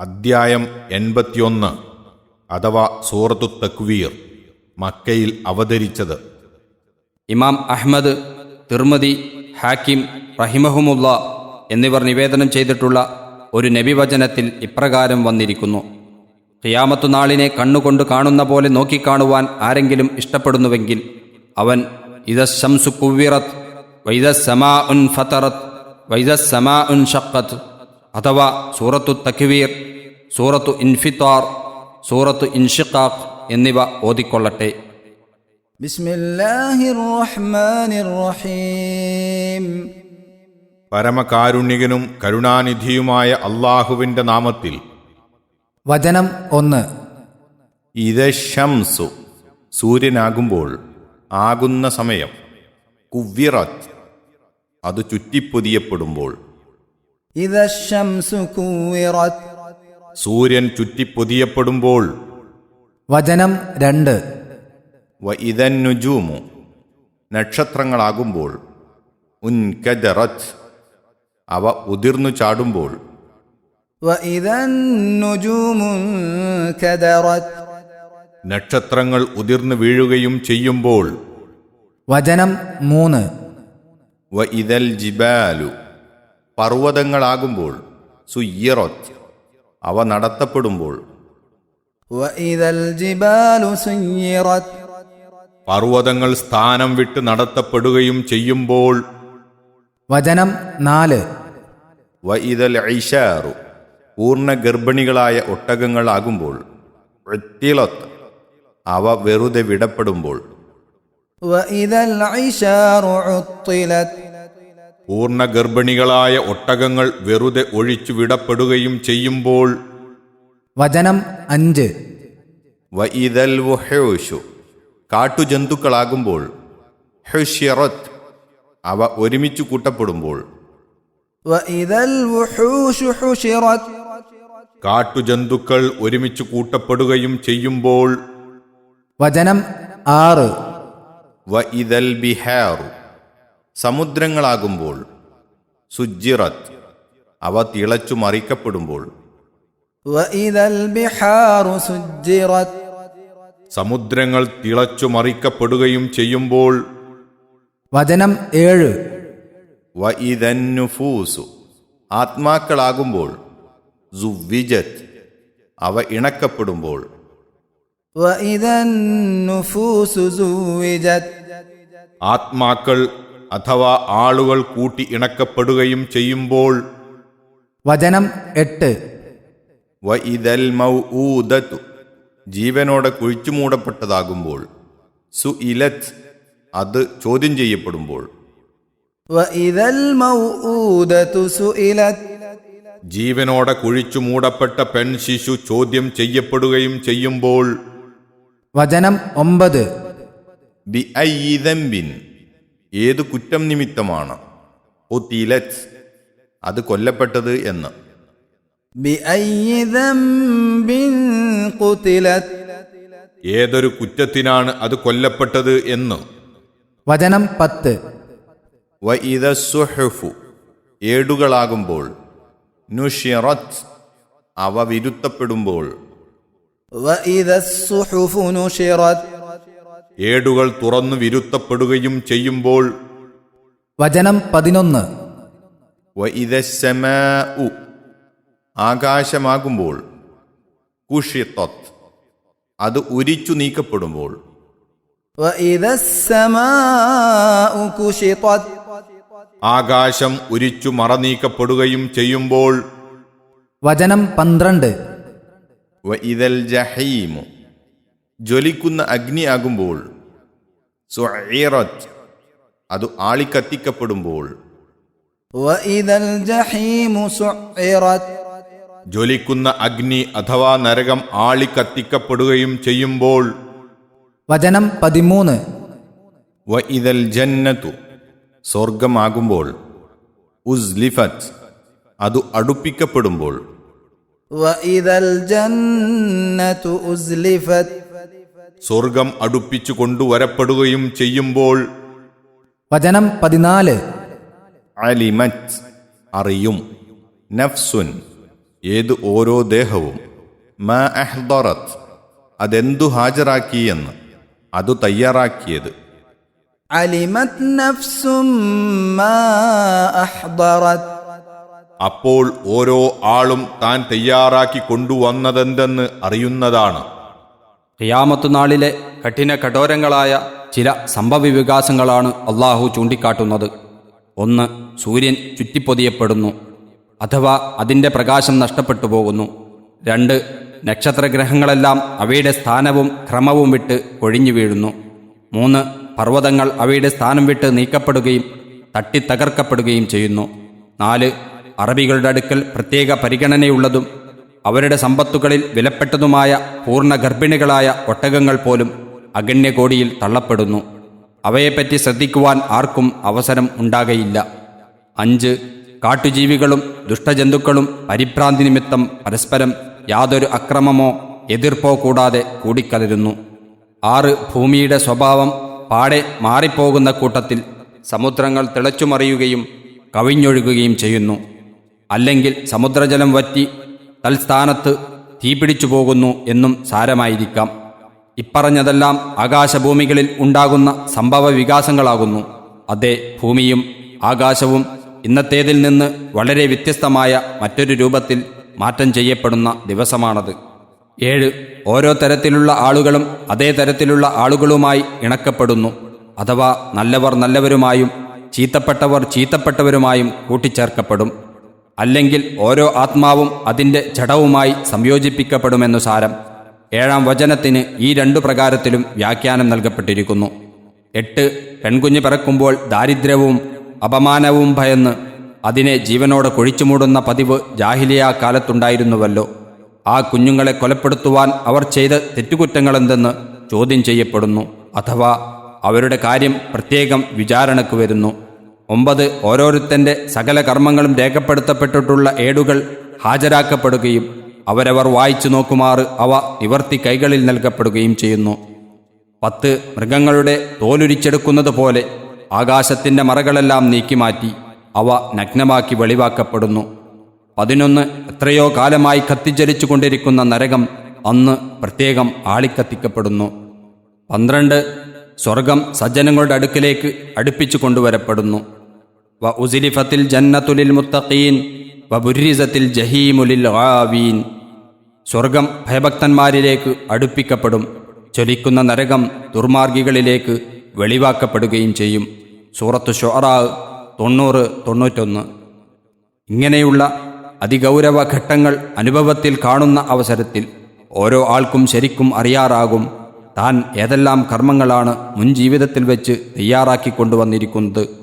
അദ്ധ്യായം എൺപത്തിയൊന്ന്. അഥവാ സൂറത്തു തക്വീർ മക്കയിൽ അവതരിച്ചത്. ഇമാം അഹ്മദ് തിർമതി ഹാക്കിം റഹിമഹുമുല്ല എന്നിവർ നിവേദനം ചെയ്തിട്ടുള്ള ഒരു നബിവചനത്തിൽ ഇപ്രകാരം വന്നിരിക്കുന്നു. ഖിയാമത്തു നാളിനെ കണ്ണുകൊണ്ട് കാണുന്ന പോലെ നോക്കിക്കാണുവാൻ ആരെങ്കിലും ഇഷ്ടപ്പെടുന്നുവെങ്കിൽ അവൻ ഇത ശംസു കുവ്വിറത്ത് വൈദ സമാ ഉൻ ഫത്തറത്ത് വൈദ സമാ ഉൻ ഷക്കത്ത് അഥവാ സൂറത്തു തക്വീർ സൂറത്തു ഇൻഫിത്താർ സൂറത്തു ഇൻഷിഖാഖ് എന്നിവ ഓതിക്കൊള്ളട്ടെ. പരമകാരുണ്യകനും കരുണാനിധിയുമായ അള്ളാഹുവിന്റെ നാമത്തിൽ. വചനം ഒന്ന്. ഇതശംസു സൂര്യനാകുമ്പോൾ ആകുന്ന സമയം. കുവ്യറത് അത് ചുറ്റിപ്പൊതിയപ്പെടുമ്പോൾ. ഇതശംസു കുവ്യറത്ത് സൂര്യൻ ചുറ്റിപ്പൊതിയപ്പെടുമ്പോൾ. വചനം രണ്ട്. വൈതന്നുജൂമു നക്ഷത്രങ്ങളാകുമ്പോൾ. ഉൻകജറച്ച് അവ ഉതിർന്നു ചാടുമ്പോൾ. നക്ഷത്രങ്ങൾ ഉതിർന്നു വീഴുകയും ചെയ്യുമ്പോൾ. വചനം മൂന്ന്. വ ഇതൽ ജിബാലു പർവതങ്ങളാകുമ്പോൾ. സുയ്യറൊത്ത് അവ നടത്തപ്പെടുമ്പോൾ പർവതങ്ങൾ സ്ഥാനം വിട്ട് നടത്തപ്പെടുകയും ചെയ്യുമ്പോൾ വചനം നാല്. വൈതൽ ഐഷാറു പൂർണ ഗർഭിണികളായ ഒട്ടകങ്ങളാകുമ്പോൾ അവ വെറുതെ വിടപ്പെടുമ്പോൾ വൈതൽ ഐഷാറു പൂർണ ഗർഭിണികളായ ഒട്ടകങ്ങൾ വെറുതെ ഒഴിച്ചു വിടപ്പെടുകയും ചെയ്യുമ്പോൾ വചനം അഞ്ച്. വഇദൽ കാട്ടുജന്തുക്കളാകുമ്പോൾ അവ ഒരുമിച്ച് കൂട്ടപ്പെടുമ്പോൾ വഇദൽ കാട്ടുജന്തുക്കൾ ഒരുമിച്ച് കൂട്ടപ്പെടുകയും ചെയ്യുമ്പോൾ വചനം ആറ്. വഇദൽ ബിഹാറു. സമുദ്രങ്ങളാകുമ്പോൾ സുജിറത്ത് അവ തിളച്ചു മറിക്കപ്പെടുമ്പോൾ. സമുദ്രങ്ങൾ തിളച്ചു മറിക്കപ്പെടുകയും ചെയ്യുമ്പോൾ. വചനം ഏഴ്. വഇദന്നുഫൂസു ആത്മാക്കളാകുമ്പോൾ. അവ ഇണക്കപ്പെടുമ്പോൾ. ആത്മാക്കൾ അഥവാ ആളുകൾ കൂട്ടി ഇണക്കപ്പെടുകയും ചെയ്യുമ്പോൾ വചനം എട്ട്. വഇദൽ മൗഊദത്തു ജീവനോടെ കുഴിച്ചുമൂടപ്പെട്ടതാകുമ്പോൾ സുഇലത്. അത് ചോദ്യം ചെയ്യപ്പെടുമ്പോൾ. ജീവനോടെ കുഴിച്ചു മൂടപ്പെട്ട പെൺ ശിശു ചോദ്യം ചെയ്യപ്പെടുകയും ചെയ്യുമ്പോൾ. വചനം ഒമ്പത്. ഏതു കുറ്റം നിമിത്തമാണ്? ഉത്തീലറ്റ് അത് കൊല്ലപ്പെട്ടത് എന്ന്. ഏതൊരു കുറ്റത്തിനാണ് അത് കൊല്ലപ്പെട്ടത് എന്ന്. വചനം പത്ത്. ഏടുകളാകുമ്പോൾ അവ വിരുത്തപ്പെടുമ്പോൾ വഇദ സുഹുഫു നുഷിറത്ത് ഏടുകൾ തുറന്നു വിരുത്തപ്പെടുകയും ചെയ്യുമ്പോൾ വചനം പതിനൊന്ന്. ആകാശമാകുമ്പോൾ കുഷിത്വത് അത് ഉരിച്ചു നീക്കപ്പെടുമ്പോൾ ആകാശം ഉരിച്ചു മറനീക്കപ്പെടുകയും ചെയ്യുമ്പോൾ വചനം പന്ത്രണ്ട്. ജഹീമു ജ്വലിക്കുന്ന അഗ്നിയാകുമ്പോൾ സുറത്ത് അത് ആളിക്കത്തിക്കപ്പെടുമ്പോൾ ജ്വലിക്കുന്ന അഗ്നി അഥവാ നരകം ആളിക്കത്തിക്കപ്പെടുകയും ചെയ്യുമ്പോൾ വചനം പതിമൂന്ന്. വ ഇതൽ ജന്നത്തു സ്വർഗമാകുമ്പോൾ അത് അടുപ്പിക്കപ്പെടുമ്പോൾ വ ഇതൽ ജന്നത്തു ഉസ്ലിഫത്. സ്വർഗം അടുപ്പിച്ചു കൊണ്ടുവരപ്പെടുകയും ചെയ്യുമ്പോൾ വചനം പതിനാല്. അലിമറ്റ് അറിയും. നഫ്സുൻ ഏത് ഓരോ ദേഹവും. മ അഹ്ദറത്ത് അതെന്തു ഹാജരാക്കിയെന്ന് അത് തയ്യാറാക്കിയത്. അലിമത് നഫ്സും അപ്പോൾ ഓരോ ആളും താൻ തയ്യാറാക്കി കൊണ്ടുവന്നതെന്തെന്ന് അറിയുന്നതാണ്. ഖിയാമത്ത് നാളിലെ കഠിന കഠോരങ്ങളായ ചില സംഭവവികാസങ്ങളാണ് അള്ളാഹു ചൂണ്ടിക്കാട്ടുന്നത്. ഒന്ന് സൂര്യൻ ചുറ്റിപ്പൊതിയപ്പെടുന്നു. അഥവാ അതിന്റെ പ്രകാശം നഷ്ടപ്പെട്ടു പോകുന്നു. രണ്ട് നക്ഷത്രഗ്രഹങ്ങളെല്ലാം അവയുടെ സ്ഥാനവും ക്രമവും വിട്ട് ഒഴിഞ്ഞു വീഴുന്നു. മൂന്ന് പർവതങ്ങൾ അവയുടെ സ്ഥാനം വിട്ട് നീക്കപ്പെടുകയും തട്ടിത്തകർക്കപ്പെടുകയും ചെയ്യുന്നു. നാല് അറബികളുടെ അടുക്കൽ പ്രത്യേക പരിഗണനയുള്ളതും അവരുടെ സമ്പത്തുകളിൽ വിലപ്പെട്ടതുമായ പൂർണ ഗർഭിണികളായ ഒട്ടകങ്ങൾ പോലും അഗണ്യകോടിയിൽ തള്ളപ്പെടുന്നു. അവയെപ്പറ്റി ശ്രദ്ധിക്കുവാൻ ആർക്കും അവസരം ഉണ്ടാകയില്ല. അഞ്ച് കാട്ടുജീവികളും ദുഷ്ടജന്തുക്കളും പരിഭ്രാന്തി നിമിത്തം പരസ്പരം യാതൊരു അക്രമമോ എതിർപ്പോ കൂടാതെ കൂടിക്കലരുന്നു. ആറ് ഭൂമിയുടെ സ്വഭാവം പാടെ മാറിപ്പോകുന്ന കൂട്ടത്തിൽ സമുദ്രങ്ങൾ തിളച്ചുമറിയുകയും കവിഞ്ഞൊഴുകുകയും ചെയ്യുന്നു. അല്ലെങ്കിൽ സമുദ്രജലം വറ്റി തൽസ്ഥാനത്ത് തീപിടിച്ചു പോകുന്നു എന്നും സാരമായിരിക്കാം. ഇപ്പറഞ്ഞതെല്ലാം ആകാശഭൂമികളിൽ ഉണ്ടാകുന്ന സംഭവ വികാസങ്ങളാകുന്നു അതേ ഭൂമിയും ആകാശവും ഇന്നത്തേതിൽ നിന്ന് വളരെ വ്യത്യസ്തമായ മറ്റൊരു രൂപത്തിൽ മാറ്റം ചെയ്യപ്പെടുന്ന ദിവസമാണത്. ഏഴ് ഓരോ തരത്തിലുള്ള ആളുകളും അതേ തരത്തിലുള്ള ആളുകളുമായി ഇണക്കപ്പെടുന്നു. അഥവാ നല്ലവർ നല്ലവരുമായും ചീത്തപ്പെട്ടവർ ചീത്തപ്പെട്ടവരുമായും കൂട്ടിച്ചേർക്കപ്പെടും. അല്ലെങ്കിൽ ഓരോ ആത്മാവും അതിന്റെ ജഡവുമായി സംയോജിപ്പിക്കപ്പെടുമെന്നു സാരം. ഏഴാം വചനത്തിന് ഈ രണ്ടു പ്രകാരത്തിലും വ്യാഖ്യാനം നൽകപ്പെട്ടിരിക്കുന്നു. എട്ട് പെൺകുഞ്ഞ് പിറക്കുമ്പോൾ ദാരിദ്ര്യവും അപമാനവും ഭയന്ന് അതിനെ ജീവനോടെ കുഴിച്ചുമൂടുന്ന പതിവ് ജാഹിലിയ കാലത്തുണ്ടായിരുന്നുവല്ലോ. ആ കുഞ്ഞുങ്ങളെ കൊലപ്പെടുത്തുവാൻ അവർ ചെയ്ത തെറ്റുകുറ്റങ്ങളെന്തെന്ന് ചോദ്യം ചെയ്യപ്പെടുന്നു. അഥവാ അവരുടെ കാര്യം പ്രത്യേകം വിചാരണക്ക് വരുന്നു. ഒമ്പത് ഓരോരുത്തന്റെ സകല കർമ്മങ്ങളും രേഖപ്പെടുത്തപ്പെട്ടിട്ടുള്ള ഏടുകൾ ഹാജരാക്കപ്പെടുകയും അവരവർ വായിച്ചു നോക്കുമാറ് അവ നിവർത്തി കൈകളിൽ നൽകപ്പെടുകയും ചെയ്യുന്നു. പത്ത് മൃഗങ്ങളുടെ തോലുരിച്ചെടുക്കുന്നത് പോലെ ആകാശത്തിന്റെ മറകളെല്ലാം നീക്കിമാറ്റി അവ നഗ്നമാക്കി വെളിവാക്കപ്പെടുന്നു. പതിനൊന്ന് എത്രയോ കാലമായി കത്തിജ്വലിച്ചു കൊണ്ടിരിക്കുന്ന നരകം അന്ന് പ്രത്യേകം ആളിക്കത്തിക്കപ്പെടുന്നു. പന്ത്രണ്ട് സ്വർഗം സജ്ജനങ്ങളുടെ അടുക്കിലേക്ക് അടുപ്പിച്ചു കൊണ്ടുവരപ്പെടുന്നു. വ ജന്നത്തുലിൽ മുത്തഖീൻ വ ബുരിസത്തിൽ ജഹീമുലിൽ ആവീൻ സ്വർഗം ഭയഭക്തന്മാരിലേക്ക് അടുപ്പിക്കപ്പെടും. ചൊലിക്കുന്ന നരകം ദുർമാർഗികളിലേക്ക് വെളിവാക്കപ്പെടുകയും ചെയ്യും. സൂറത്ത് ഷൊറാ തൊണ്ണൂറ് തൊണ്ണൂറ്റൊന്ന്. ഇങ്ങനെയുള്ള അതിഗൗരവ ഘട്ടങ്ങൾ അനുഭവത്തിൽ കാണുന്ന അവസരത്തിൽ ഓരോ ആൾക്കും ശരിക്കും അറിയാറാകും. താൻ ഏതെല്ലാം കർമ്മങ്ങളാണ് മുൻ ജീവിതത്തിൽ വെച്ച് തയ്യാറാക്കി കൊണ്ടുവന്നിരിക്കുന്നത്.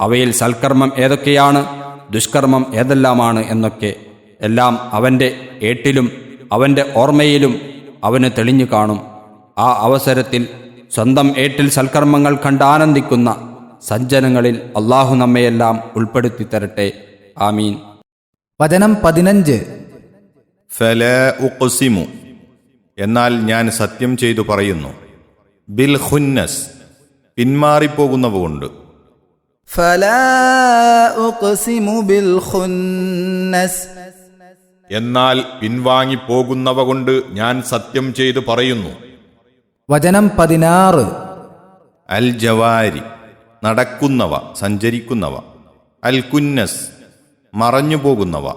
അവയിൽ സൽക്കർമ്മം ഏതൊക്കെയാണ്? ദുഷ്കർമ്മം ഏതെല്ലാമാണ് എന്നൊക്കെ എല്ലാം അവന്റെ ഏട്ടിലും അവന്റെ ഓർമ്മയിലും അവന് തെളിഞ്ഞു കാണും. ആ അവസരത്തിൽ സ്വന്തം ഏട്ടിൽ സൽക്കർമ്മങ്ങൾ കണ്ട് ആനന്ദിക്കുന്ന സജ്ജനങ്ങളിൽ അള്ളാഹു നമ്മയെല്ലാം ഉൾപ്പെടുത്തി തരട്ടെ ആമീൻ. വചനം പതിനഞ്ച്. എന്നാൽ ഞാൻ സത്യം ചെയ്തു പറയുന്നു. ബിൽ ഹുന്നസ് പിന്മാറിപ്പോകുന്നവ കൊണ്ട്. എന്നാൽ പിൻവാങ്ങിപ്പോകുന്നവ കൊണ്ട് ഞാൻ സത്യം ചെയ്തു പറയുന്നു. വചനം പതിനാറ്. അൽ ജവാരി നടക്കുന്നവ സഞ്ചരിക്കുന്നവ. അൽ കുന്നസ് മറഞ്ഞു പോകുന്നവ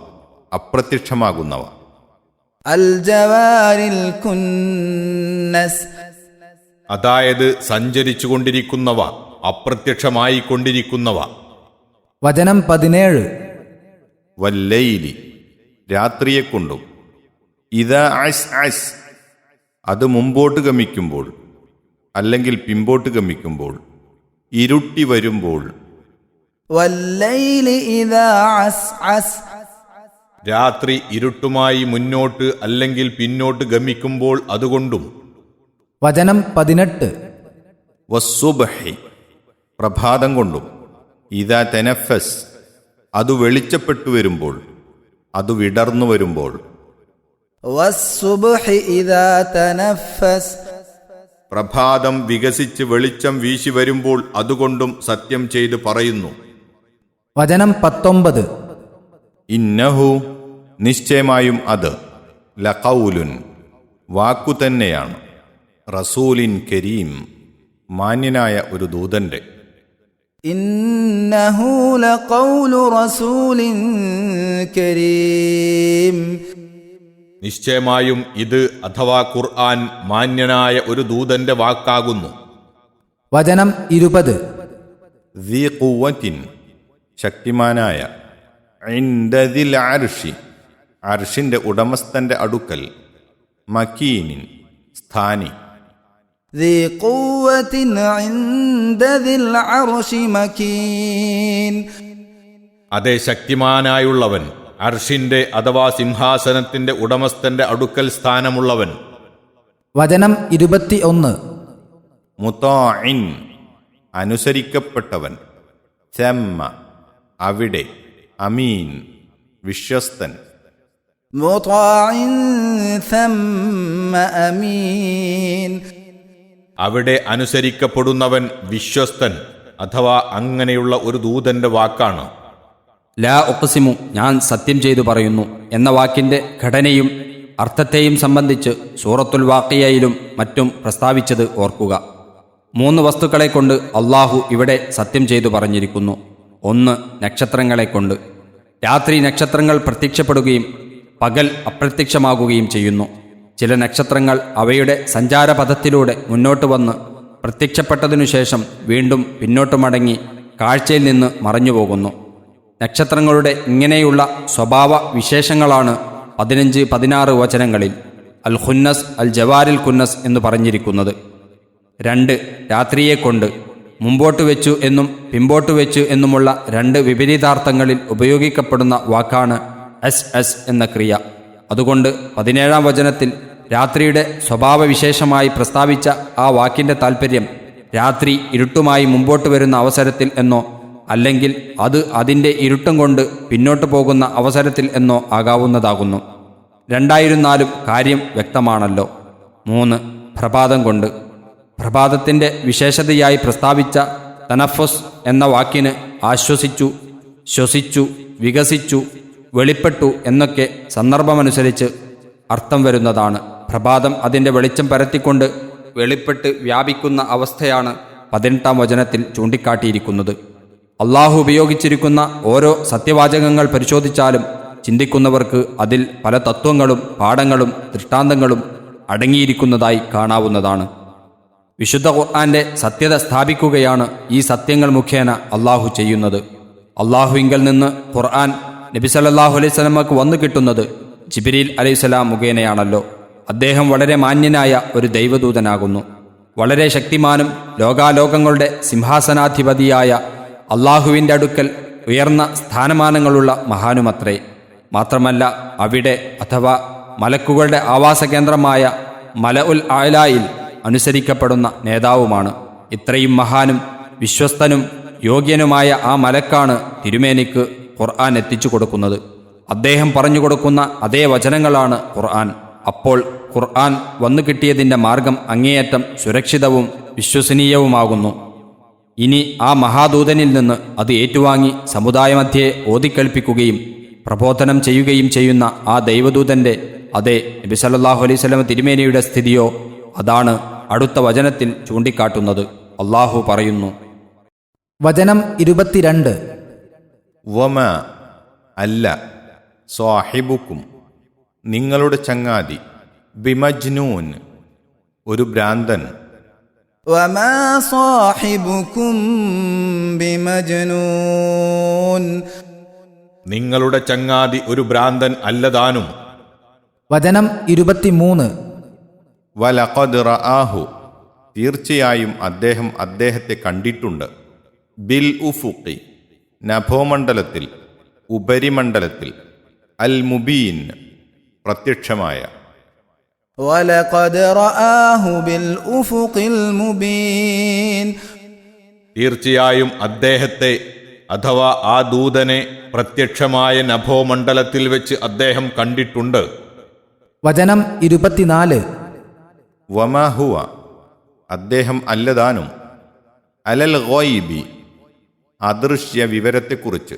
അപ്രത്യക്ഷമാകുന്നവ. അൽ ജവാരിൽ അതായത് സഞ്ചരിച്ചു കൊണ്ടിരിക്കുന്നവ അപ്രത്യക്ഷമായിക്കൊണ്ടിരിക്കുന്നവ. വചനം പതിനേഴ്. വല്ലയിലി രാത്രിയെക്കൊണ്ടും. ഇതാ അസ് അത് മുമ്പോട്ട് ഗമിക്കുമ്പോൾ അല്ലെങ്കിൽ പിമ്പോട്ട് ഗമിക്കുമ്പോൾ ഇരുട്ടി വരുമ്പോൾ. രാത്രി ഇരുട്ടുമായി മുന്നോട്ട് അല്ലെങ്കിൽ പിന്നോട്ട് ഗമിക്കുമ്പോൾ അതുകൊണ്ടും. വചനം പതിനെട്ട്. വസ്സുബഹി പ്രഭാതം കൊണ്ടും. ഇതാ തെനഫസ്. അത് വെളിച്ചപ്പെട്ടു വരുമ്പോൾ അത് വിടർന്നു വരുമ്പോൾ. പ്രഭാതം വികസിച്ച് വെളിച്ചം വീശി വരുമ്പോൾ അതുകൊണ്ടും സത്യം ചെയ്ത് പറയുന്നു. വചനം പത്തൊമ്പത്. ഇന്നഹു നിശ്ചയമായും അത് ലഖൌലുൻ വാക്കു തന്നെയാണ്. റസൂലിൻ കരീം മാന്യനായ ഒരു ദൂതന്റെ. إنه لقول رسول كريم നിശ്ചയമായും ഇത് അഥവാ ഖുർആൻ മാന്യനായ ഒരു ദൂതന്റെ വാക്കാകുന്നു വചനം ഇരുപത് ദീ ഖുവ്വത്തിൻ ശക്തിമാനായ ഇൻദദിൽ അർഷി അർഷിന്റെ ഉടമസ്ഥന്റെ അടുക്കൽ മക്കീനിൻ സ്ഥാനി ذي قوة عند ذي العرش مكين അതേ ശക്തിമാനായുള്ളവൻ അർഷിന്റെ അഥവാ സിംഹാസനത്തിന്റെ ഉടമസ്ഥന്റെ അടുക്കൽ സ്ഥാനമുള്ളവൻ വചനം ഇരുപത്തി ഒന്ന് മുത്താഇൻ അനുസരിക്കപ്പെട്ടവൻ ചെമ്മ അവിടെ അമീൻ വിശ്വസ്തൻ مطاع ثم أمين അവിടെ അനുസരിക്കപ്പെടുന്നവൻ വിശ്വസ്തൻ അഥവാ അങ്ങനെയുള്ള ഒരു ദൂതന്റെ വാക്കാണ്. ലാ ഒപ്പസിമു ഞാൻ സത്യം ചെയ്തു പറയുന്നു എന്ന വാക്കിന്റെ ഘടനയും അർത്ഥത്തെയും സംബന്ധിച്ച് സൂറത്തുൽ വാക്കിയയിലും മറ്റും പ്രസ്താവിച്ചത് ഓർക്കുക. മൂന്ന് വസ്തുക്കളെ കൊണ്ട് അള്ളാഹു ഇവിടെ സത്യം ചെയ്തു പറഞ്ഞിരിക്കുന്നു. ഒന്ന് നക്ഷത്രങ്ങളെ കൊണ്ട്. രാത്രി നക്ഷത്രങ്ങൾ പ്രത്യക്ഷപ്പെടുകയും പകൽ അപ്രത്യക്ഷമാകുകയും ചെയ്യുന്നു. ചില നക്ഷത്രങ്ങൾ അവയുടെ സഞ്ചാരപഥത്തിലൂടെ മുന്നോട്ട് വന്ന് പ്രത്യക്ഷപ്പെട്ടതിനു ശേഷം വീണ്ടും പിന്നോട്ട് മടങ്ങി കാഴ്ചയിൽ നിന്ന് മറഞ്ഞുപോകുന്നു. നക്ഷത്രങ്ങളുടെ ഇങ്ങനെയുള്ള സ്വഭാവ വിശേഷങ്ങളാണ് പതിനഞ്ച് പതിനാറ് വചനങ്ങളിൽ അൽ ഖുന്നസ് അൽ ജവാരിൽ ഖുന്നസ് എന്ന് പറഞ്ഞിരിക്കുന്നത്. രണ്ട് രാത്രിയെ കൊണ്ട് മുമ്പോട്ട് വെച്ചു എന്നും പിമ്പോട്ട് വെച്ചു എന്നുമുള്ള രണ്ട് വിപരീതാർത്ഥങ്ങളിൽ ഉപയോഗിക്കപ്പെടുന്ന വാക്കാണ് എസ് എസ് എന്ന ക്രിയ. അതുകൊണ്ട് പതിനേഴാം വചനത്തിൽ രാത്രിയുടെ സ്വഭാവവിശേഷമായി പ്രസ്താവിച്ച ആ വാക്കിന്റെ താൽപ്പര്യം രാത്രി ഇരുട്ടുമായി മുമ്പോട്ട് വരുന്ന അവസരത്തിൽ എന്നോ അല്ലെങ്കിൽ അത് അതിന്റെ ഇരുട്ടും കൊണ്ട് പിന്നോട്ട് പോകുന്ന അവസരത്തിൽ എന്നോ ആകാവുന്നതാകുന്നു. രണ്ടായിരുന്നാലും കാര്യം വ്യക്തമാണല്ലോ. മൂന്ന് പ്രഭാതം കൊണ്ട്. പ്രഭാതത്തിന്റെ വിശേഷതയായി പ്രസ്താവിച്ച തനഫസ് എന്ന വാക്കിന് ആശ്വസിച്ചു ശ്വസിച്ചു വികസിച്ചു വെളിപ്പെട്ടു എന്നൊക്കെ സന്ദർഭമനുസരിച്ച് അർത്ഥം വരുന്നതാണ്. പ്രഭാതം അതിന്റെ വെളിച്ചം പരത്തിക്കൊണ്ട് വെളിപ്പെട്ട് വ്യാപിക്കുന്ന അവസ്ഥയാണ് പതിനെട്ടാം വചനത്തിൽ ചൂണ്ടിക്കാട്ടിയിരിക്കുന്നത്. അള്ളാഹു ഉപയോഗിച്ചിരിക്കുന്ന ഓരോ സത്യവാചകങ്ങൾ പരിശോധിച്ചാലും ചിന്തിക്കുന്നവർക്ക് അതിൽ പല തത്വങ്ങളും പാഠങ്ങളും ദൃഷ്ടാന്തങ്ങളും അടങ്ങിയിരിക്കുന്നതായി കാണാവുന്നതാണ്. വിശുദ്ധ ഖുർആാന്റെ സത്യത സ്ഥാപിക്കുകയാണ് ഈ സത്യങ്ങൾ മുഖേന അള്ളാഹു ചെയ്യുന്നത്. അള്ളാഹുവിങ്കിൽ നിന്ന് ഖുർആൻ നബി അലൈഹി സ്വലമക്ക് വന്നു കിട്ടുന്നത് ജിബിരിൽ അലൈഹിസ്സലാം മുഖേനയാണല്ലോ. അദ്ദേഹം വളരെ മാന്യനായ ഒരു ദൈവദൂതനാകുന്നു. വളരെ ശക്തിമാനും ലോകാലോകങ്ങളുടെ സിംഹാസനാധിപതിയായ അള്ളാഹുവിന്റെ അടുക്കൽ ഉയർന്ന സ്ഥാനമാനങ്ങളുള്ള മഹാനുമത്രേ. മാത്രമല്ല അവിടെ അഥവാ മലക്കുകളുടെ ആവാസ കേന്ദ്രമായ മല ഉൽ ആലായിൽ അനുസരിക്കപ്പെടുന്ന നേതാവുമാണ്. ഇത്രയും മഹാനും വിശ്വസ്തനും യോഗ്യനുമായ ആ മലക്കാണ് തിരുമേനിക്ക് ഖുർആൻ എത്തിച്ചു കൊടുക്കുന്നത്. അദ്ദേഹം പറഞ്ഞു കൊടുക്കുന്ന അതേ വചനങ്ങളാണ് ഖുർആൻ. അപ്പോൾ ഖുർആൻ വന്നു കിട്ടിയതിന്റെ മാർഗം അങ്ങേയറ്റം സുരക്ഷിതവും വിശ്വസനീയവുമാകുന്നു. ഇനി ആ മഹാദൂതനിൽ നിന്ന് അത് ഏറ്റുവാങ്ങി സമുദായമധ്യേ ഓതിക്കേൾപ്പിക്കുകയും പ്രബോധനം ചെയ്യുകയും ചെയ്യുന്ന ആ ദൈവദൂതന്റെ അതെ നബി സല്ലല്ലാഹു അലൈഹി സ്വലം തിരുമേനിയുടെ സ്ഥിതിയോ അതാണ് അടുത്ത വചനത്തിൽ ചൂണ്ടിക്കാട്ടുന്നത്. അള്ളാഹു പറയുന്നു. വചനം ഇരുപത്തിരണ്ട്. വമ അല്ല സ്വാഹിബുക്കും നിങ്ങളുടെ ചങ്ങാതി ബിമജ്നൂൻ ഒരു ഭ്രാന്തൻ وما صاحبكم بمجنون നിങ്ങളുടെ ചങ്ങാതി ഒരു ഭ്രാന്തൻ അല്ലതാനും വചനം ഇരുപത്തിമൂന്ന് വലഖദ് റആഹു തീർച്ചയായും അദ്ദേഹം അദ്ദേഹത്തെ കണ്ടിട്ടുണ്ട് ബിൽ ഉഫുഖി നഭോമണ്ഡലത്തിൽ ഉപരിമണ്ഡലത്തിൽ അൽ മുബീൻ പ്രത്യക്ഷമായ ولقد رآه بالأفق المبين തീർച്ചയായും അദ്ദേഹത്തെ അഥവാ ആ ദൂതനെ പ്രത്യക്ഷമായ നഭോമണ്ഡലത്തിൽ വെച്ച് അദ്ദേഹം കണ്ടിട്ടുണ്ട് വചനം ഇരുപത്തിനാല് വമാഹുവ അദ്ദേഹം അല്ലതാനും അലൽ ഗോയിബി അദൃശ്യ വിവരത്തെക്കുറിച്ച്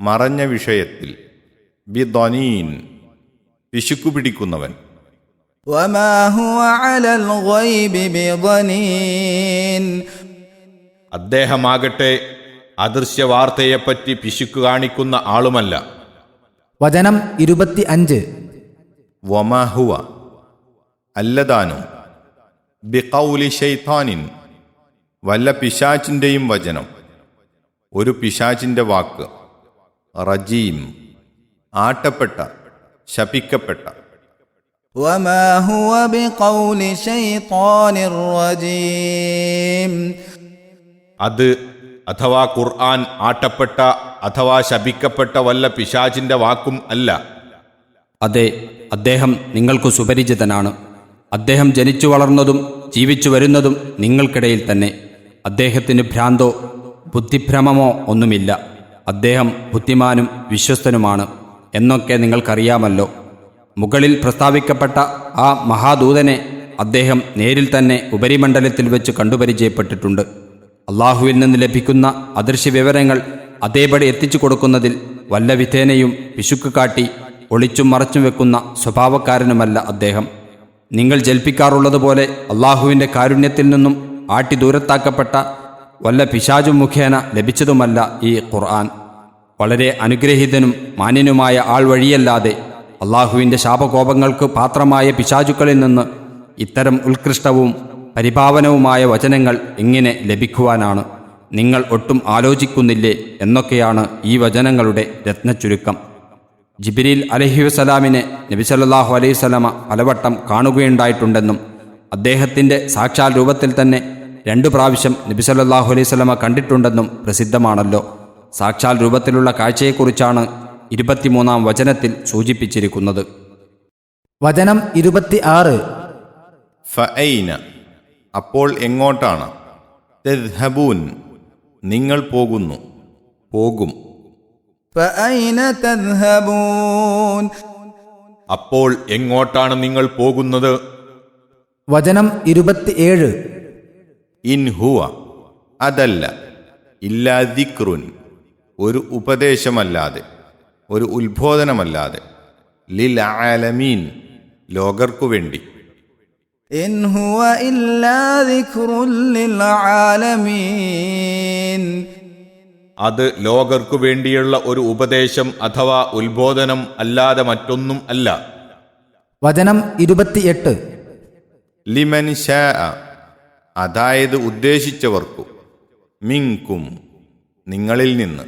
മറഞ്ഞ വിഷയത്തിൽ ബിദനീൻ പിശുക്കു പിടിക്കുന്നവൻ അദ്ദേഹമാകട്ടെ അദൃശ്യ വാർത്തയെപ്പറ്റി പിശുക്ക് കാണിക്കുന്ന ആളുമല്ല. വചനം ഇരുപത്തി അഞ്ച് വമാഹുവ അല്ലതാനും ബിഖൗലി ഷൈത്താനിൻ വല്ല പിശാച്ചിന്റെയും വചനം. ഒരു പിശാച്ചിന്റെ വാക്ക് റജീം ആട്ടപ്പെട്ട ശപിക്കപ്പെട്ട. وما هو بقول شيطان رجيم അത് അഥവാ ഖുർആൻ ആട്ടപ്പെട്ട അഥവാ ശപിക്കപ്പെട്ട വല്ല പിശാച്ചിൻ്റെ വാക്കും അല്ല അതെ അദ്ദേഹം നിങ്ങൾക്ക് സുപരിചിതനാണ് അദ്ദേഹം ജനിച്ചു വളർന്നതും ജീവിച്ചു വരുന്നതും നിങ്ങൾക്കിടയിൽ തന്നെ അദ്ദേഹത്തിന് ഭ്രാന്തോ ബുദ്ധിഭ്രമമോ ഒന്നുമില്ല അദ്ദേഹം ബുദ്ധിമാനും വിശ്വസ്തനുമാണ് എന്നൊക്കെ നിങ്ങൾക്കറിയാമല്ലോ മുകളിൽ പ്രസ്താവിക്കപ്പെട്ട ആ മഹാദൂതനെ അദ്ദേഹം നേരിൽ തന്നെ ഉപരിമണ്ഡലത്തിൽ വെച്ച് കണ്ടുപരിചയപ്പെട്ടിട്ടുണ്ട്. അള്ളാഹുവിൽ നിന്ന് ലഭിക്കുന്ന അദൃശ്യ വിവരങ്ങൾ അതേപടി എത്തിച്ചു കൊടുക്കുന്നതിൽ വല്ല വിധേനയും പിശുക്ക് കാട്ടി ഒളിച്ചും മറച്ചും വെക്കുന്ന സ്വഭാവക്കാരനുമല്ല അദ്ദേഹം. നിങ്ങൾ ജൽപ്പിക്കാറുള്ളതുപോലെ അള്ളാഹുവിന്റെ കാരുണ്യത്തിൽ നിന്നും ആട്ടി ദൂരത്താക്കപ്പെട്ട വല്ല പിശാചും മുഖേന ലഭിച്ചതുമല്ല ഈ ഖുർആൻ. വളരെ അനുഗ്രഹീതനും മാന്യനുമായ ആൾ വഴിയല്ലാതെ അള്ളാഹുവിന്റെ ശാപകോപങ്ങൾക്ക് പാത്രമായ പിശാചുക്കളിൽ നിന്ന് ഇത്തരം ഉത്കൃഷ്ടവും പരിഭാവനവുമായ വചനങ്ങൾ എങ്ങനെ ലഭിക്കുവാനാണ്. നിങ്ങൾ ഒട്ടും ആലോചിക്കുന്നില്ലേ എന്നൊക്കെയാണ് ഈ വചനങ്ങളുടെ രത്നച്ചുരുക്കം. ജിബിരിൽ അലഹി വസ്സലാമിനെ നബിസല്ലാഹു അലൈഹി സ്വലമ പലവട്ടം കാണുകയുണ്ടായിട്ടുണ്ടെന്നും അദ്ദേഹത്തിന്റെ സാക്ഷാൽ രൂപത്തിൽ തന്നെ രണ്ടു പ്രാവശ്യം നബിസല്ലാഹു അലൈഹി സ്വലമ കണ്ടിട്ടുണ്ടെന്നും പ്രസിദ്ധമാണല്ലോ. സാക്ഷാൽ രൂപത്തിലുള്ള കാഴ്ചയെക്കുറിച്ചാണ് ഇരുപത്തിമൂന്നാം വചനത്തിൽ സൂചിപ്പിച്ചിരിക്കുന്നത്. വചനം ഇരുപത്തി ആറ് അപ്പോൾ എങ്ങോട്ടാണ്? നിങ്ങൾ പോകുന്നു. പോകും. അപ്പോൾ എങ്ങോട്ടാണ് നിങ്ങൾ പോകുന്നത്? വചനം ഇരുപത്തിയേഴ്. ഇൻഹുവ അതല്ല ഇല്ലാതിക്രുൻ ഒരു ഉപദേശമല്ലാതെ. ഒരു ഉത്ബോധനമല്ലാതെ. ലിൽ ആലമീൻ ലോകർക്കു വേണ്ടി. അത് ലോകർക്കു വേണ്ടിയുള്ള ഒരു ഉപദേശം അഥവാ ഉത്ബോധനം അല്ലാതെ മറ്റൊന്നും അല്ല. വചനം ഇരുപത്തിയെട്ട്. ലിമൻ അതായത് ഉദ്ദേശിച്ചവർക്കു മിങ്കും നിങ്ങളിൽ നിന്ന്.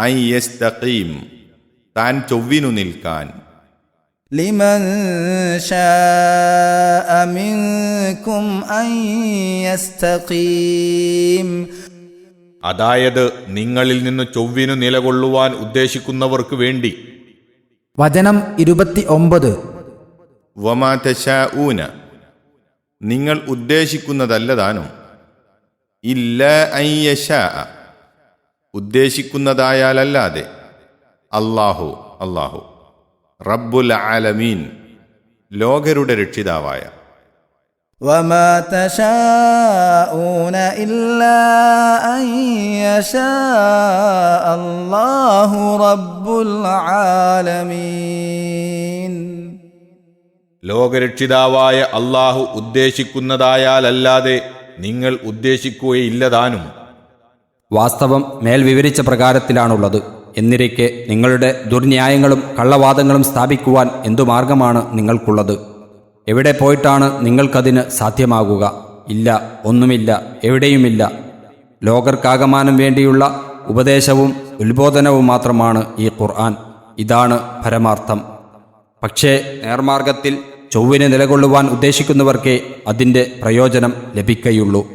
ഐ എസ് തീം താൻ ചൊവ്വിനു നിൽക്കാൻ لمن شاء منكم أن يستقيم അതായത് നിങ്ങളിൽ നിന്ന് ചൊവ്വിനു നിലകൊള്ളുവാൻ ഉദ്ദേശിക്കുന്നവർക്ക് വേണ്ടി വചനം ഇരുപത്തി ഒമ്പത് വമാ തശാഊന നിങ്ങൾ ഉദ്ദേശിക്കുന്നതല്ലതാനും ഇല്ല അയ്യശാ ഉദ്ദേശിക്കുന്നതായാലല്ലാതെ അല്ലാഹു അല്ലാഹു റബ്ബുൽ ആലമീൻ ലോകരുടെ രക്ഷിതാവായ وما تشاءون إلا أن يشاء الله رب العالمين ലോകരക്ഷിതാവായ അള്ളാഹു ഉദ്ദേശിക്കുന്നതായാലല്ലാതെ നിങ്ങൾ ഉദ്ദേശിക്കുകയില്ലതാനും വാസ്തവം മേൽ വിവരിച്ച പ്രകാരത്തിലാണുള്ളത് എന്നിരിക്കെ നിങ്ങളുടെ ദുർന്യായങ്ങളും കള്ളവാദങ്ങളും സ്ഥാപിക്കുവാൻ എന്തു മാർഗമാണ് നിങ്ങൾക്കുള്ളത്? എവിടെ പോയിട്ടാണ് നിങ്ങൾക്കതിന് സാധ്യമാകുക? ഇല്ല ഒന്നുമില്ല എവിടെയുമില്ല. ലോകർക്കാകമാനം വേണ്ടിയുള്ള ഉപദേശവും ഉത്ബോധനവും മാത്രമാണ് ഈ ഖുർആൻ. ഇതാണ് പരമാർത്ഥം. പക്ഷേ നേർമാർഗത്തിൽ ചൊവ്വിനെ നിലകൊള്ളുവാൻ ഉദ്ദേശിക്കുന്നവർക്കേ അതിന്റെ പ്രയോജനം ലഭിക്കയുള്ളൂ.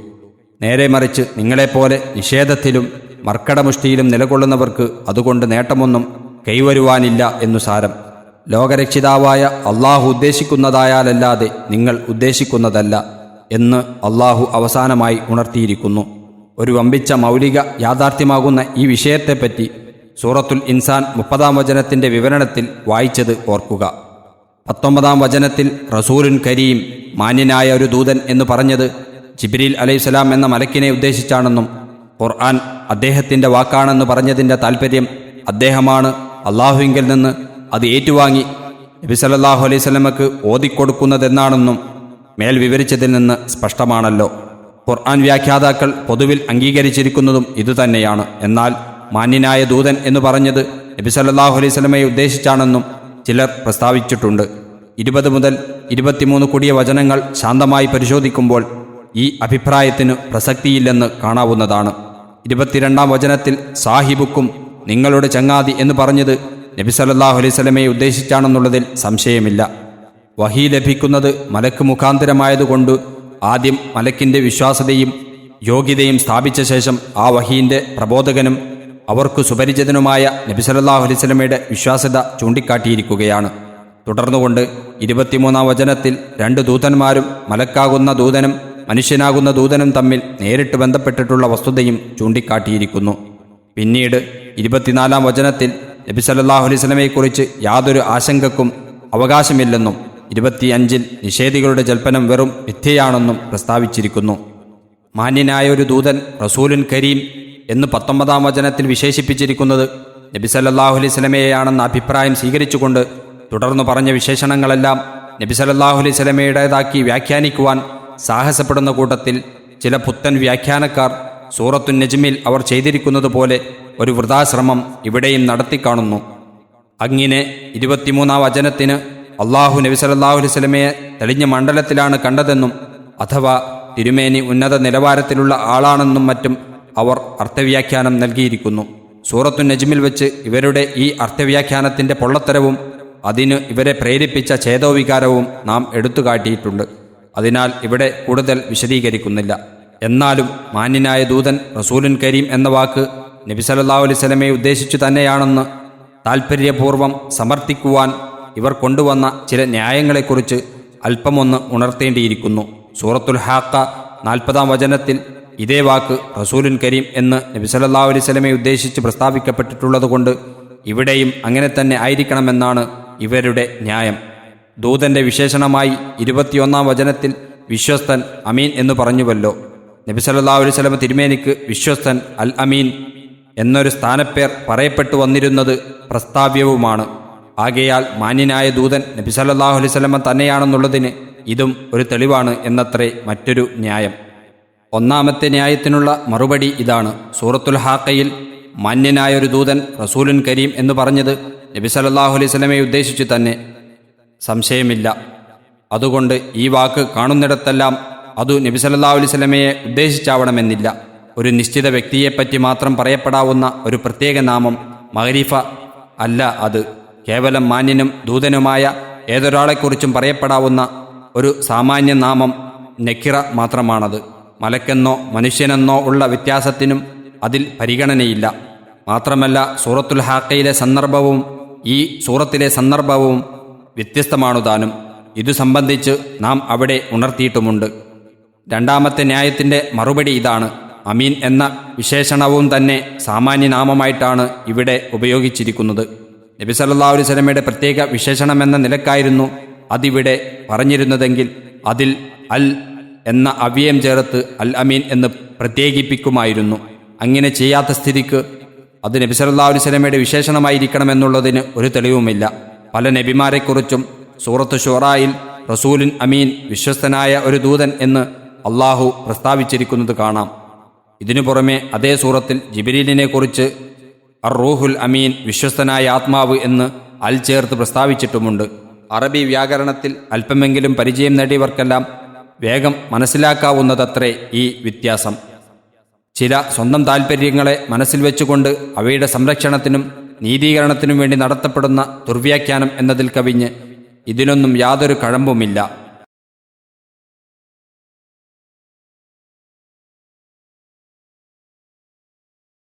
നേരെ മറിച്ച് നിങ്ങളെപ്പോലെ നിഷേധത്തിലും മർക്കടമുഷ്ടിയിലും നിലകൊള്ളുന്നവർക്ക് അതുകൊണ്ട് നേട്ടമൊന്നും കൈവരുവാനില്ല എന്നു സാരം. ലോകരക്ഷിതാവായ അള്ളാഹു ഉദ്ദേശിക്കുന്നതായാലല്ലാതെ നിങ്ങൾ ഉദ്ദേശിക്കുന്നതല്ല എന്ന് അള്ളാഹു അവസാനമായി ഉണർത്തിയിരിക്കുന്നു. ഒരു വമ്പിച്ച മൗലിക യാഥാർത്ഥ്യമാകുന്ന ഈ വിഷയത്തെപ്പറ്റി സൂറത്തുൽ ഇൻസാൻ മുപ്പതാം വചനത്തിന്റെ വിവരണത്തിൽ വായിച്ചത് ഓർക്കുക. പത്തൊമ്പതാം വചനത്തിൽ റസൂലുൻ കരീം മാന്യനായ ഒരു ദൂതൻ എന്ന് പറഞ്ഞത് ജിബ്രീൽ അലൈഹിസ്സലാം എന്ന മലക്കിനെ ഉദ്ദേശിച്ചാണെന്നും ഖുർആൻ അദ്ദേഹത്തിന്റെ വാക്കാണെന്ന് പറഞ്ഞതിന്റെ താൽപ്പര്യം അദ്ദേഹമാണ്. അള്ളാഹുവിങ്കിൽ നിന്ന് അത് ഏറ്റുവാങ്ങി നബി സല്ലല്ലാഹു അലൈഹി സ്വലമക്ക് ഓതിക്കൊടുക്കുന്നതെന്നാണെന്നും മേൽ വിവരിച്ചതിൽ നിന്ന് സ്പഷ്ടമാണല്ലോ. ഖുർആൻ വ്യാഖ്യാതാക്കൾ പൊതുവിൽ അംഗീകരിച്ചിരിക്കുന്നതും ഇതുതന്നെയാണ്. എന്നാൽ മാന്യനായ ദൂതൻ എന്ന് പറഞ്ഞത് നബി സല്ലല്ലാഹു അലൈഹി സ്വലമയെ ഉദ്ദേശിച്ചാണെന്നും ചിലർ പ്രസ്താവിച്ചിട്ടുണ്ട്. ഇരുപത് മുതൽ ഇരുപത്തിമൂന്ന് കൂടിയ വചനങ്ങൾ ശാന്തമായി പരിശോധിക്കുമ്പോൾ ഈ അഭിപ്രായത്തിന് പ്രസക്തിയില്ലെന്ന് കാണാവുന്നതാണ്. ഇരുപത്തിരണ്ടാം വചനത്തിൽ സാഹിബുക്കും നിങ്ങളുടെ ചങ്ങാതി എന്ന് പറഞ്ഞത് നബി സല്ലല്ലാഹു അലൈഹി സ്വലമയെ ഉദ്ദേശിച്ചാണെന്നുള്ളതിൽ സംശയമില്ല. വഹി ലഭിക്കുന്നത് മലക്ക് മുഖാന്തരമായതുകൊണ്ട് ആദ്യം മലക്കിന്റെ വിശ്വാസതയും യോഗ്യതയും സ്ഥാപിച്ച ശേഷം ആ വഹീന്റെ പ്രബോധകനും അവർക്ക് സുപരിചിതനുമായ നബി സല്ലല്ലാഹു അലൈഹി സ്വലമയുടെ വിശ്വാസ്യത ചൂണ്ടിക്കാട്ടിയിരിക്കുകയാണ്. തുടർന്നുകൊണ്ട് ഇരുപത്തിമൂന്നാം വചനത്തിൽ രണ്ട് ദൂതന്മാരും മലക്കാകുന്ന ദൂതനും മനുഷ്യനാകുന്ന ദൂതനും തമ്മിൽ നേരിട്ട് ബന്ധപ്പെട്ടിട്ടുള്ള വസ്തുതയും ചൂണ്ടിക്കാട്ടിയിരിക്കുന്നു. പിന്നീട് ഇരുപത്തിനാലാം വചനത്തിൽ നബി സല്ലല്ലാഹു അലൈഹി സ്വലമയെക്കുറിച്ച് യാതൊരു ആശങ്കക്കും അവകാശമില്ലെന്നും ഇരുപത്തിയഞ്ചിൽ നിഷേധികളുടെ ജൽപ്പനം വെറും മിഥ്യയാണെന്നും പ്രസ്താവിച്ചിരിക്കുന്നു. മാന്യനായ ഒരു ദൂതൻ റസൂലുൻ കരീം എന്ന് പത്തൊമ്പതാം വചനത്തിൽ വിശേഷിപ്പിച്ചിരിക്കുന്നത് നബി സല്ലല്ലാഹു അലൈഹി അഭിപ്രായം സ്വീകരിച്ചുകൊണ്ട് തുടർന്ന് പറഞ്ഞ വിശേഷണങ്ങളെല്ലാം നബി സല്ലല്ലാഹു അലൈഹി വ്യാഖ്യാനിക്കുവാൻ സാഹസപ്പെടുന്ന കൂട്ടത്തിൽ ചില പുത്തൻ വ്യാഖ്യാനക്കാർ സൂറത്തു നജ്മിൽ അവർ ചെയ്തിരിക്കുന്നത് പോലെ ഒരു വൃതാശ്രമം ഇവിടെയും നടത്തിക്കാണുന്നു അങ്ങിനെ ഇരുപത്തിമൂന്നാം വചനത്തിന് അള്ളാഹു നബി സ്വലമയെ തെളിഞ്ഞ മണ്ഡലത്തിലാണ് കണ്ടതെന്നും അഥവാ തിരുമേനി ഉന്നത നിലവാരത്തിലുള്ള ആളാണെന്നും മറ്റും അവർ അർത്ഥവ്യാഖ്യാനം നൽകിയിരിക്കുന്നു. സൂറത്തു നജ്മിൽ വെച്ച് ഇവരുടെ ഈ അർത്ഥവ്യാഖ്യാനത്തിന്റെ പൊള്ളത്തരവും അതിന് ഇവരെ പ്രേരിപ്പിച്ച ഛേദോവികാരവും നാം എടുത്തുകാട്ടിയിട്ടുണ്ട്. അതിനാൽ ഇവിടെ കൂടുതൽ വിശദീകരിക്കുന്നില്ല. എന്നാലും മാന്യനായ ദൂതൻ റസൂലുൻ കരീം എന്ന വാക്ക് നബി സല്ലല്ലാഹു അലൈഹി സ്വലമയെ ഉദ്ദേശിച്ചു തന്നെയാണെന്ന് താൽപ്പര്യപൂർവം സമർത്ഥിക്കുവാൻ ഇവർ കൊണ്ടുവന്ന ചില ന്യായങ്ങളെക്കുറിച്ച് അല്പമൊന്ന് ഉണർത്തേണ്ടിയിരിക്കുന്നു. സൂറത്തുൽ ഹാക്ക നാൽപ്പതാം വചനത്തിൽ ഇതേ വാക്ക് റസൂലുൻ കരീം എന്ന് നബി സല്ലല്ലാഹു അലൈഹി സ്വലമയെ ഉദ്ദേശിച്ച് പ്രസ്താവിക്കപ്പെട്ടിട്ടുള്ളതുകൊണ്ട് ഇവിടെയും അങ്ങനെ തന്നെ ആയിരിക്കണമെന്നാണ് ഇവരുടെ ന്യായം. ദൂതന്റെ വിശേഷണമായി ഇരുപത്തിയൊന്നാം വചനത്തിൽ വിശ്വസ്തൻ അമീൻ എന്ന് പറഞ്ഞുവല്ലോ. നബി സല്ലല്ലാഹു അലൈഹി വസല്ലം തിരുമേനിക്ക് വിശ്വസ്തൻ അൽ അമീൻ എന്നൊരു സ്ഥാനപ്പേർ പറയപ്പെട്ടു വന്നിരുന്നത് പ്രസ്താവ്യവുമാണ്. ആകയാൽ മാന്യനായ ദൂതൻ നബി സല്ലല്ലാഹു അലൈഹി വസല്ലം തന്നെയാണെന്നുള്ളതിന് ഇതും ഒരു തെളിവാണ് എന്നത്രേ മറ്റൊരു ന്യായം. ഒന്നാമത്തെ ന്യായത്തിനുള്ള മറുപടി ഇതാണ്. സൂറത്തുൽ ഹാക്കയിൽ മാന്യനായ ഒരു ദൂതൻ റസൂലുൻ കരീം എന്ന് പറഞ്ഞത് നബി വസല്ലമയെ ഉദ്ദേശിച്ചു തന്നെ സംശയമില്ല. അതുകൊണ്ട് ഈ വാക്ക് കാണുന്നിടത്തെല്ലാം അതു അലൈഹി വസല്ലമയെ ഉദ്ദേശിച്ചാവണമെന്നില്ല. ഒരു നിശ്ചിത വ്യക്തിയെപ്പറ്റി മാത്രം പറയപ്പെടാവുന്ന ഒരു പ്രത്യേക നാമം മഹരീഫ അല്ല അത്. കേവലം മാന്യനും ദൂതനുമായ ഏതൊരാളെക്കുറിച്ചും പറയപ്പെടാവുന്ന ഒരു സാമാന്യ നാമം നക്കിറ മാത്രമാണത്. മലക്കെന്നോ മനുഷ്യനെന്നോ ഉള്ള വ്യത്യാസത്തിനും അതിൽ പരിഗണനയില്ല. മാത്രമല്ല സൂറത്തുൽ ഹാക്കയിലെ സന്ദർഭവും ഈ സൂറത്തിലെ സന്ദർഭവും വ്യത്യസ്തമാണു താനും. ഇതു സംബന്ധിച്ച് നാം അവിടെ ഉണർത്തിയിട്ടുമുണ്ട്. രണ്ടാമത്തെ ന്യായത്തിന്റെ മറുപടി ഇതാണ്. അമീൻ എന്ന വിശേഷണവും തന്നെ സാമാന്യനാമമായിട്ടാണ് ഇവിടെ ഉപയോഗിച്ചിരിക്കുന്നത്. നബി അലൈഹി വസല്ലമയുടെ പ്രത്യേക വിശേഷണമെന്ന നിലക്കായിരുന്നു അതിവിടെ പറഞ്ഞിരുന്നതെങ്കിൽ അതിൽ അൽ എന്ന അവ്യയം ചേർത്ത് അൽ അമീൻ എന്ന് പ്രത്യേകിപ്പിക്കുമായിരുന്നു. അങ്ങനെ ചെയ്യാത്ത സ്ഥിതിക്ക് അത് നബി സല്ലല്ലാഹു അലൈഹി വസല്ലമയുടെ വിശേഷണമായിരിക്കണമെന്നുള്ളതിന് ഒരു തെളിവുമില്ല. പല നബിമാരെക്കുറിച്ചും സൂറത്ത് ഷുറായിൽ റസൂലിൻ അമീൻ വിശ്വസ്തനായ ഒരു ദൂതൻ എന്ന് അള്ളാഹു പ്രസ്താവിച്ചിരിക്കുന്നത് കാണാം. ഇതിനു പുറമെ അതേ സൂറത്തിൽ ജിബിരീലിനെക്കുറിച്ച് കുറിച്ച് അർ റൂഹുൽ അമീൻ വിശ്വസ്തനായ ആത്മാവ് എന്ന് അൽ ചേർത്ത് പ്രസ്താവിച്ചിട്ടുമുണ്ട്. അറബി വ്യാകരണത്തിൽ അല്പമെങ്കിലും പരിചയം നേടിയവർക്കെല്ലാം വേഗം മനസ്സിലാക്കാവുന്നതത്രേ ഈ വ്യത്യാസം. ചില സ്വന്തം താൽപ്പര്യങ്ങളെ മനസ്സിൽ വെച്ചുകൊണ്ട് അവയുടെ സംരക്ഷണത്തിനും നീതീകരണത്തിനും വേണ്ടി നടത്തപ്പെടുന്ന ദുർവ്യാഖ്യാനം എന്നതിൽ കവിഞ്ഞ് ഇതിനൊന്നും യാതൊരു കഴമ്പുമില്ല.